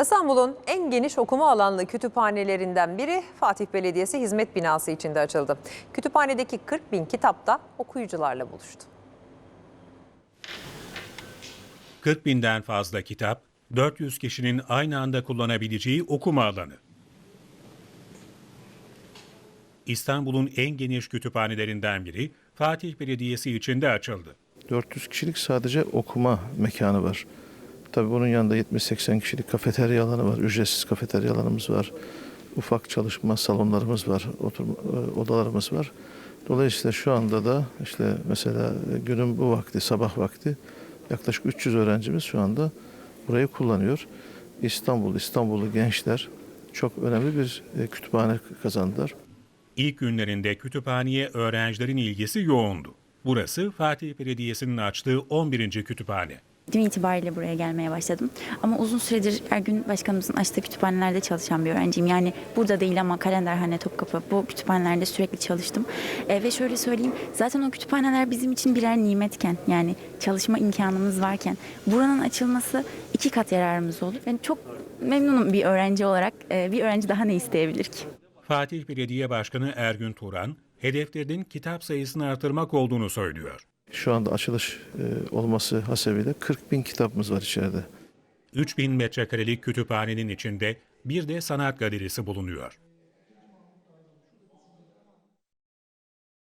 İstanbul'un en geniş okuma alanlı kütüphanelerinden biri Fatih Belediyesi hizmet binası içinde açıldı. Kütüphanedeki 40 bin kitap da okuyucularla buluştu. 40 binden fazla kitap, 400 kişinin aynı anda kullanabileceği okuma alanı. İstanbul'un en geniş kütüphanelerinden biri Fatih Belediyesi içinde açıldı. 400 kişilik sadece okuma mekanı var. Tabii bunun yanında 70-80 kişilik kafeterya alanı var. Ücretsiz kafeterya alanımız var. Ufak çalışma salonlarımız var. Oturma e, odalarımız var. Dolayısıyla şu anda da işte mesela günün bu vakti, sabah vakti yaklaşık 300 öğrencimiz şu anda burayı kullanıyor. İstanbul, İstanbullu gençler çok önemli bir e, kütüphane kazandılar. İlk günlerinde kütüphaneye öğrencilerin ilgisi yoğundu. Burası Fatih Belediyesi'nin açtığı 11. kütüphane. Dün itibariyle buraya gelmeye başladım. Ama uzun süredir Ergün Başkanımızın açtığı kütüphanelerde çalışan bir öğrenciyim. Yani burada değil ama Kalenderhane, Topkapı bu kütüphanelerde sürekli çalıştım. E, ve şöyle söyleyeyim zaten o kütüphaneler bizim için birer nimetken yani çalışma imkanımız varken buranın açılması iki kat yararımız olur. Yani çok memnunum bir öğrenci olarak. E, bir öğrenci daha ne isteyebilir ki? Fatih Belediye Başkanı Ergün Turan, hedeflerinin kitap sayısını artırmak olduğunu söylüyor. Şu anda açılış e, olması hasebiyle 40 bin kitabımız var içeride. 3000 metrekarelik kütüphanenin içinde bir de sanat galerisi bulunuyor.